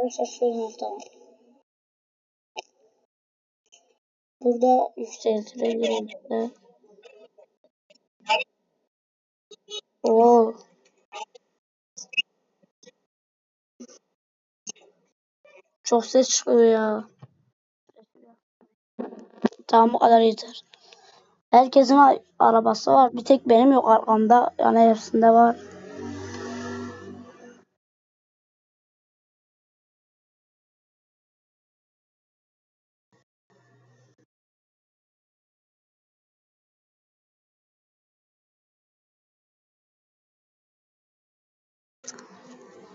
Arkadaşlar şöyle tamam. Burada yükseltilebilir işte. Oo. Çok ses çıkıyor ya. Tamam bu kadar yeter. Herkesin arabası var. Bir tek benim yok arkamda. Yani hepsinde var.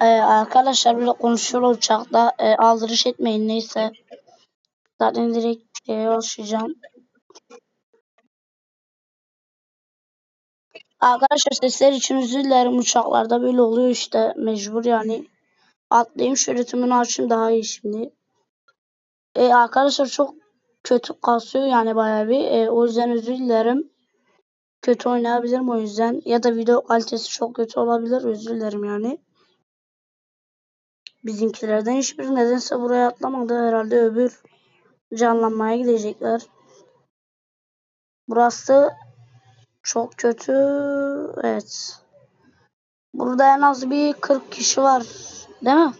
Ee, arkadaşlar böyle konuşuyor uçakta. Ee, aldırış etmeyin neyse. Zaten direkt şeye başlayacağım. Arkadaşlar sesler için özür dilerim. Uçaklarda böyle oluyor işte. Mecbur yani. Atlayayım şöyle tümünü açayım daha iyi şimdi. Ee, arkadaşlar çok kötü kasıyor yani bayağı bir. Ee, o yüzden özür dilerim. Kötü oynayabilirim o yüzden. Ya da video kalitesi çok kötü olabilir. Özür dilerim yani. Bizimkilerden hiçbiri nedense buraya atlamadı. Herhalde öbür canlanmaya gidecekler. Burası çok kötü. Evet. Burada en az bir 40 kişi var. Değil mi?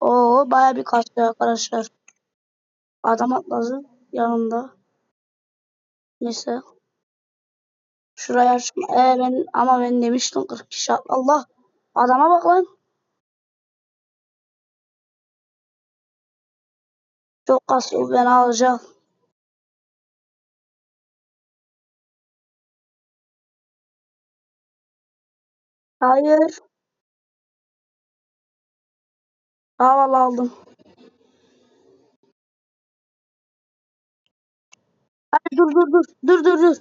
Oo baya bir kasıyor arkadaşlar. Adam atladı yanımda. Neyse. Şuraya açma. Ee, ben ama ben demiştim 40 kişi. Allah. Adama bak lan. Çok kasıyor. Ben alacağım. Hayır. Havalı aldım. Hadi dur dur dur. Dur dur dur.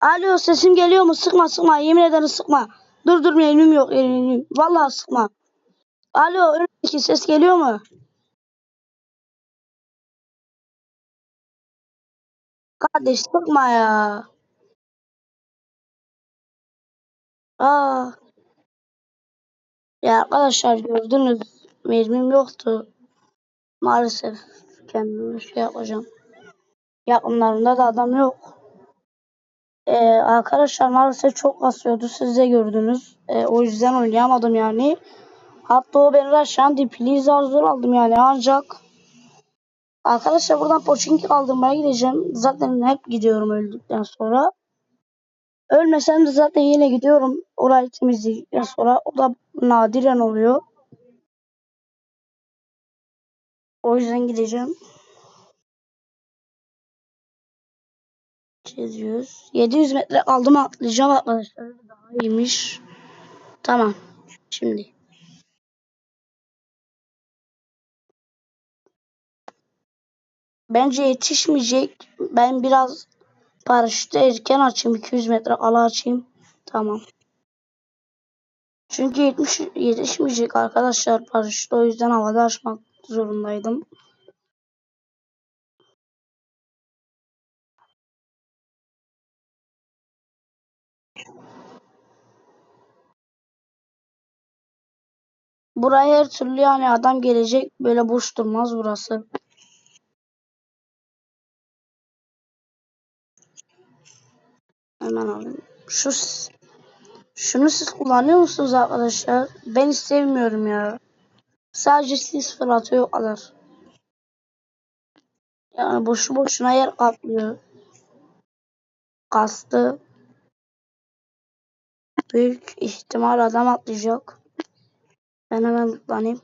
Alo sesim geliyor mu? Sıkma sıkma. Yemin ederim sıkma. Dur dur elim yok elim. Vallahi sıkma. Alo önümdeki ses geliyor mu? Kardeş sıkma ya. Aa. Ya arkadaşlar gördünüz. Mermim yoktu. Maalesef kendime şey yapacağım. Yakınlarında da adam yok. Ee, arkadaşlar maalesef çok kasıyordu. Siz de gördünüz. Ee, o yüzden oynayamadım yani. Hatta o beni aşağı dipli zar zor aldım yani ancak Arkadaşlar buradan Pochinki kaldırmaya gideceğim. Zaten hep gidiyorum öldükten sonra. Ölmesem de zaten yine gidiyorum. Orayı temizledikten sonra. O da nadiren oluyor. O yüzden gideceğim. 700. 700 metre aldım atlayacağım arkadaşlar. Daha iyiymiş. Tamam. Şimdi. Bence yetişmeyecek. Ben biraz paraşütü erken açayım. 200 metre ala açayım. Tamam. Çünkü 70 yetişmeyecek arkadaşlar paraşütü. O yüzden havada açmak zorundaydım. Buraya her türlü yani adam gelecek. Böyle boş durmaz burası. Hemen alayım. Şu şunu siz kullanıyor musunuz arkadaşlar? Ben hiç sevmiyorum ya. Sadece sis fırlatıyor o kadar. Yani boşu boşuna yer kaplıyor. Kastı. Büyük ihtimal adam atlayacak. Ben hemen mutlanayım.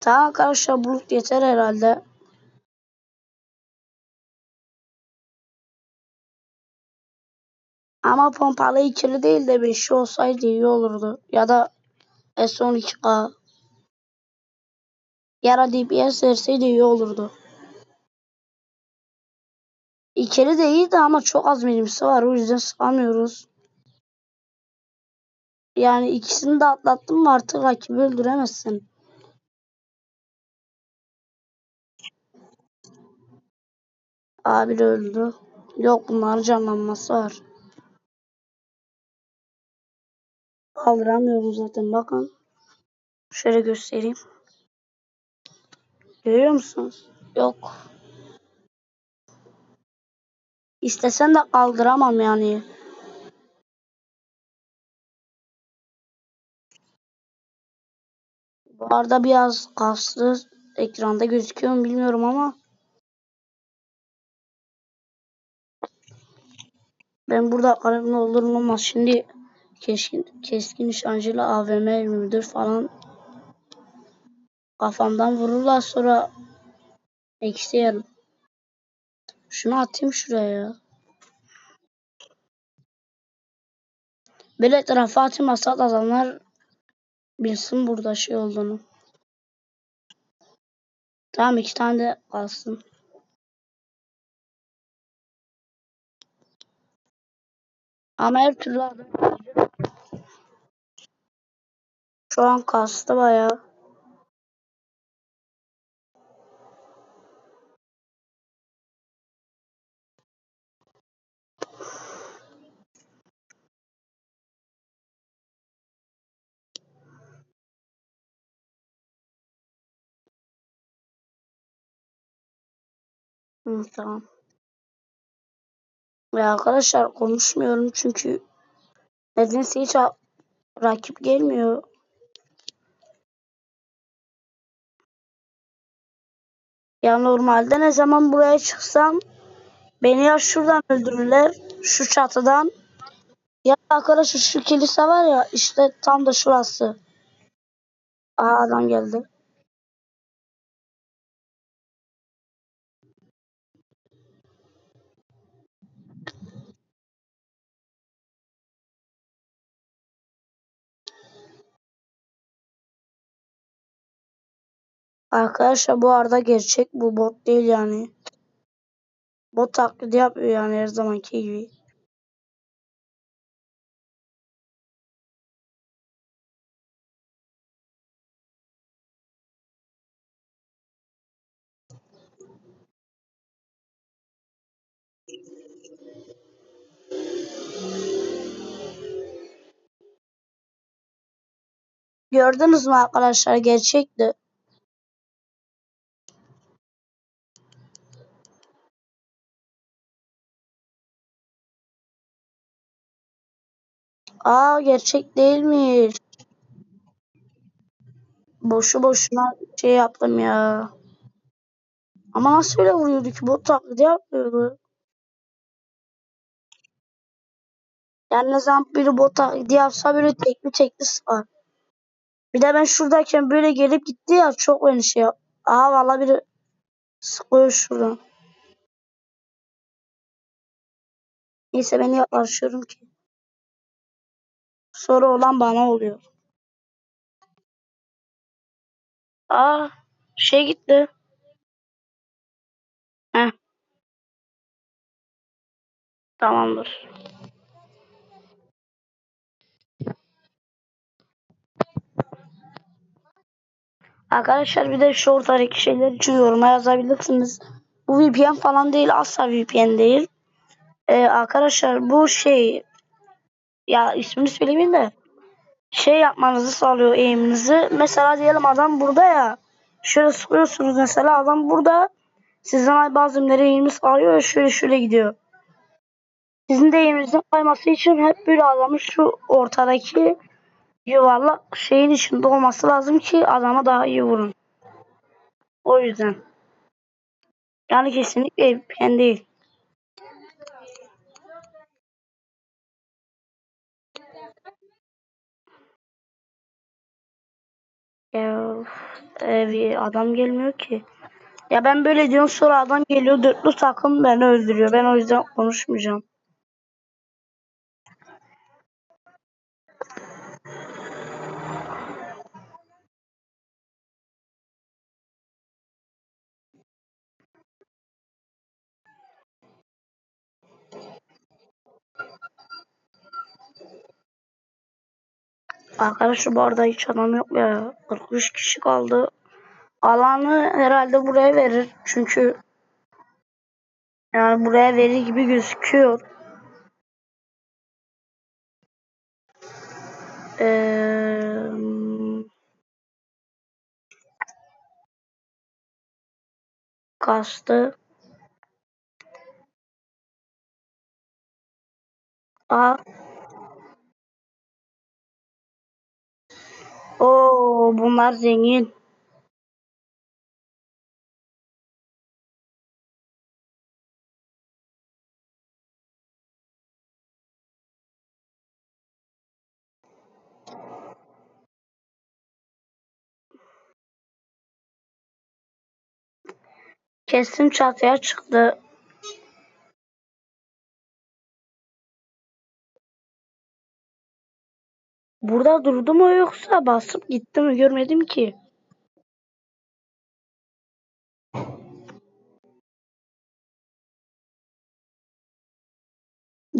Tamam arkadaşlar bulut yeter herhalde. Ama pompalı ikili değil de beşi olsaydı iyi olurdu. Ya da S12K. Ya da DPS verseydi iyi olurdu. İkili de iyiydi ama çok az milimsi var. O yüzden sıkamıyoruz. yani ikisini de atlattın mı artık rakibi öldüremezsin. Abi öldü. Yok bunların canlanması var. Kaldıramıyorum zaten bakın. Şöyle göstereyim. Görüyor musunuz? Yok. İstesen de kaldıramam yani. Bu arada biraz kaslı ekranda gözüküyor mu bilmiyorum ama ben burada kalem olur mu olmaz. Şimdi keskin, keskin nişancıyla AVM 24 falan kafamdan vururlar sonra eksi yerim. Şunu atayım şuraya ya. Böyle tarafa atayım asat adamlar bilsin burada şey olduğunu. Tamam iki tane de kalsın. Ama her türlü adam şu an kastı bayağı. Hı, tamam. Ya arkadaşlar konuşmuyorum çünkü nedense hiç rakip gelmiyor. Ya normalde ne zaman buraya çıksam beni ya şuradan öldürürler şu çatıdan ya arkadaşlar şu kilise var ya işte tam da şurası. Aha adam geldi. Arkadaşlar bu arada gerçek bu bot değil yani. Bot taklidi yapıyor yani her zamanki gibi. Gördünüz mü arkadaşlar gerçekti. Aa gerçek değilmiş. Boşu boşuna şey yaptım ya. Ama nasıl öyle vuruyordu ki bot taklidi yapıyordu. Yani ne zaman biri bot taklidi yapsa böyle tekli tekli sıkar. Bir de ben şuradayken böyle gelip gitti ya çok beni şey yap. Aha valla biri sıkıyor şuradan. Neyse ben yaklaşıyorum ki. Sonra olan bana oluyor. Aa şey gitti. Heh. Tamamdır. Arkadaşlar bir de şu ortadaki şeyler için yoruma yazabilirsiniz. Bu VPN falan değil. Asla VPN değil. Ee, arkadaşlar bu şey ya ismini söylemeyeyim de şey yapmanızı sağlıyor eğiminizi. Mesela diyelim adam burada ya. Şöyle sıkıyorsunuz mesela adam burada. Sizden bazı eğiminiz alıyor ya şöyle şöyle gidiyor. Sizin de eğiminizin kayması için hep böyle adamın şu ortadaki yuvarlak şeyin içinde olması lazım ki adama daha iyi vurun. O yüzden. Yani kesinlikle VPN değil. Ya, e, bir adam gelmiyor ki. Ya ben böyle diyorum sonra adam geliyor dörtlü takım beni öldürüyor. Ben o yüzden konuşmayacağım. Arkadaşlar bu arada hiç adam yok ya. 43 kişi kaldı. Alanı herhalde buraya verir. Çünkü yani buraya verir gibi gözüküyor. Ee, kastı. A. Oo bunlar zengin. Kesin çatıya çıktı. Burada durdu mu yoksa basıp gitti mi görmedim ki.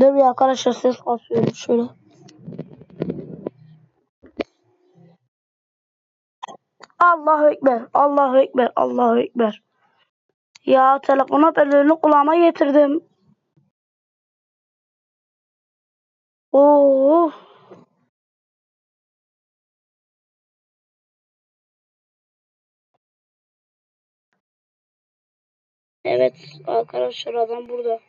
Dur bir arkadaşlar ses basıyorum şöyle. Allahu Ekber, Allahu Ekber, Allahu Ekber. Ya telefon hoparlörünü kulağıma getirdim. Oo. Evet arkadaşlar adam burada.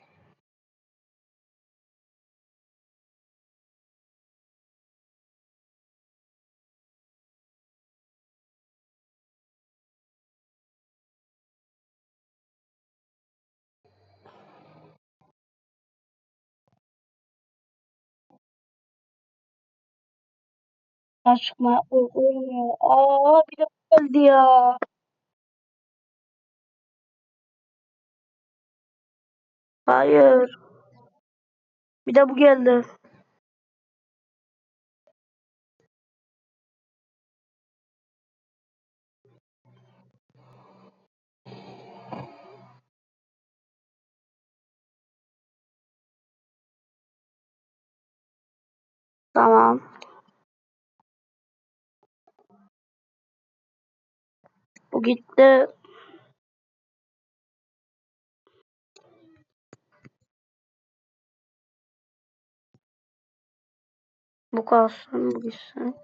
Çıkmaya ya. Aa bir de geldi ya. Hayır. Bir de bu geldi. Tamam. Bu gitti. Bu kalsın, bu gitsin.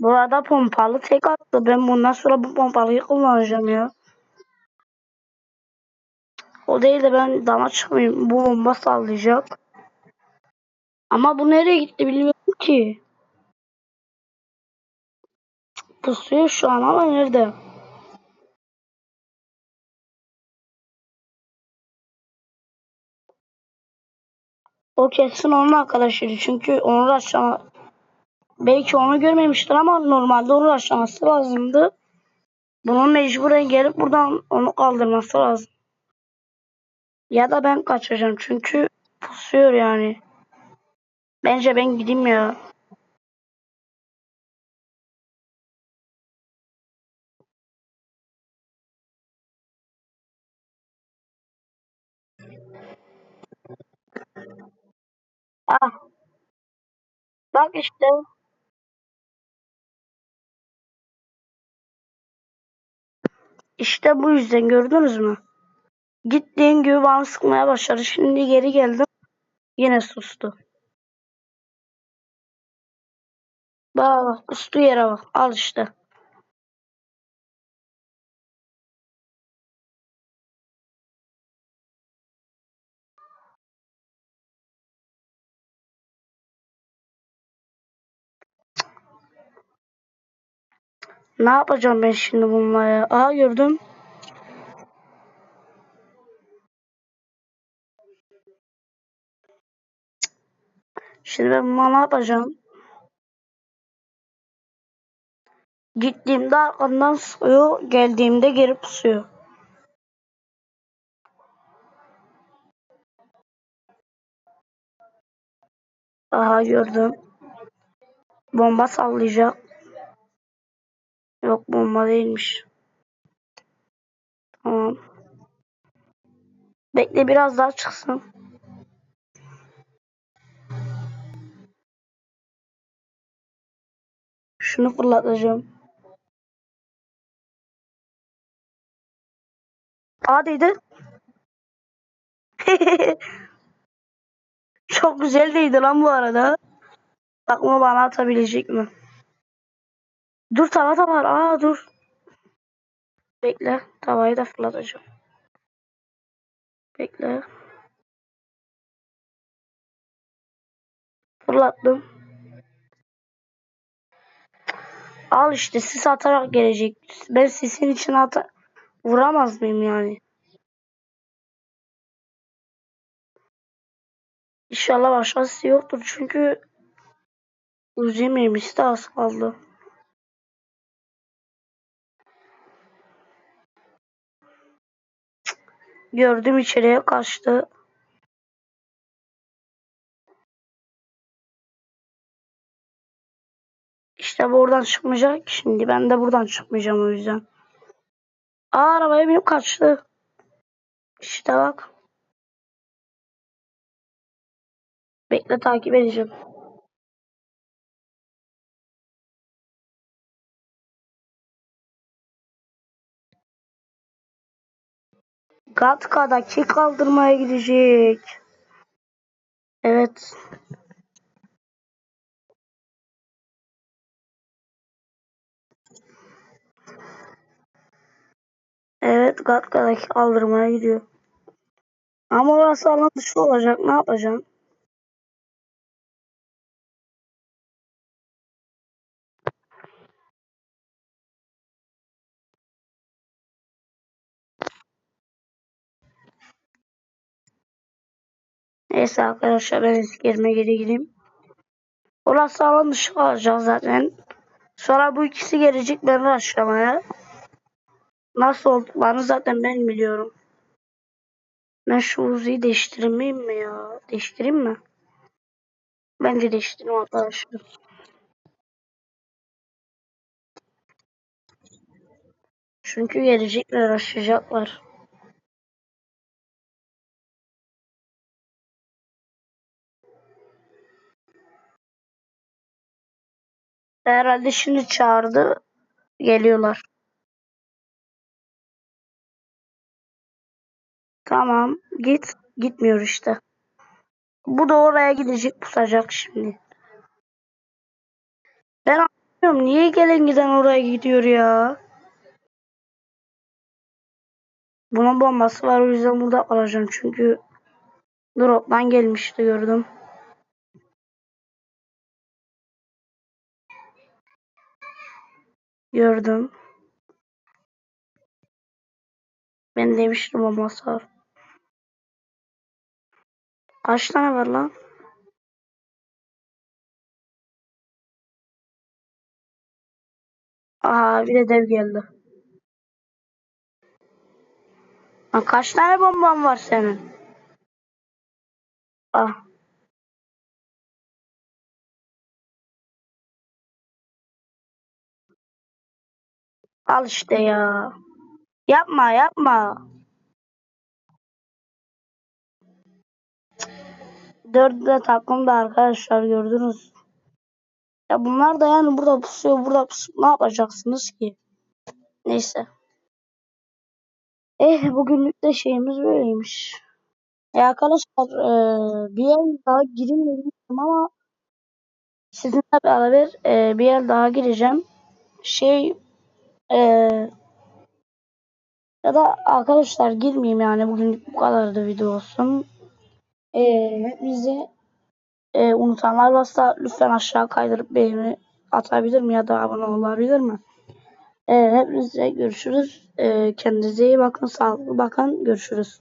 Burada pompalı tek attı. Ben bundan sonra bu pompalıyı kullanacağım ya. O değil de ben dama çıkmayayım. Bu bomba sallayacak. Ama bu nereye gitti bilmiyorum ki. Pusuyor şu an ama nerede? O kesin onun arkadaşıydı. Çünkü onu aşama belki onu görmemiştir ama normalde onu aşaması lazımdı. Bunun mecburen gelip buradan onu kaldırması lazım. Ya da ben kaçacağım çünkü pusuyor yani. Bence ben gideyim ya. Ah. Bak işte. İşte bu yüzden gördünüz mü? Gittiğin gibi bana sıkmaya başladı. Şimdi geri geldim. Yine sustu. Bak bak sustu yere bak. Al işte. Ne yapacağım ben şimdi bununla ya? Aa gördüm. Şimdi ben bununla ne yapacağım? Gittiğimde arkamdan sıkıyor. Geldiğimde geri pusuyor. Aha gördüm. Bomba sallayacak. Yok bomba değilmiş. Tamam. Bekle biraz daha çıksın. Şunu fırlatacağım. Aa değdi. Çok güzel değdi lan bu arada. Bakma bana atabilecek mi? Dur tava da var. Aa dur. Bekle. Tavayı da fırlatacağım. Bekle. Fırlattım. Al işte sis atarak gelecek. Ben sisin içine ata vuramaz mıyım yani? İnşallah başkası yoktur çünkü Uzi mermisi de az kaldı. Gördüm içeriye kaçtı. İşte buradan çıkmayacak. Şimdi ben de buradan çıkmayacağım o yüzden. Aa arabaya binip kaçtı. İşte bak. Bekle takip edeceğim. Gatka'daki kaldırmaya gidecek. Evet. Evet Gatka'daki kaldırmaya gidiyor. Ama orası alan dışı olacak. Ne yapacağım? Neyse arkadaşlar ben eski yerime geri gideyim. Orası alan dışı kalacak zaten. Sonra bu ikisi gelecek beni aşamaya. Nasıl olduklarını zaten ben biliyorum. Ben şu Uzi'yi değiştirmeyeyim mi ya? Değiştireyim mi? Bence değiştireyim arkadaşlar. Çünkü gelecekler aşacaklar. Herhalde şimdi çağırdı. Geliyorlar. Tamam. Git. Gitmiyor işte. Bu da oraya gidecek pusacak şimdi. Ben anlamıyorum. Niye gelen giden oraya gidiyor ya? Bunun bombası var o yüzden burada kalacağım çünkü drop'tan gelmişti gördüm. Gördüm. Ben demiştim bombası var. Kaç tane var lan? Aha bir de dev geldi. Kaç tane bomban var senin? Ah. Al işte ya. Yapma yapma. Dördü de takımda arkadaşlar gördünüz. Ya bunlar da yani burada pusuyor burada pusuyor. Ne yapacaksınız ki? Neyse. Eh bugünlük de şeyimiz böyleymiş. E arkadaşlar e, bir el daha gireyim dedim ama sizinle beraber e, bir el daha gireceğim. Şey e, ya da arkadaşlar girmeyeyim yani bugünlük bu kadar da video olsun. E, hepinize e, unutanlar varsa lütfen aşağı kaydırıp beğeni atabilir mi ya da abone olabilir mi? E, hepinize görüşürüz. E, kendinize iyi bakın. Sağlıklı bakın. Görüşürüz.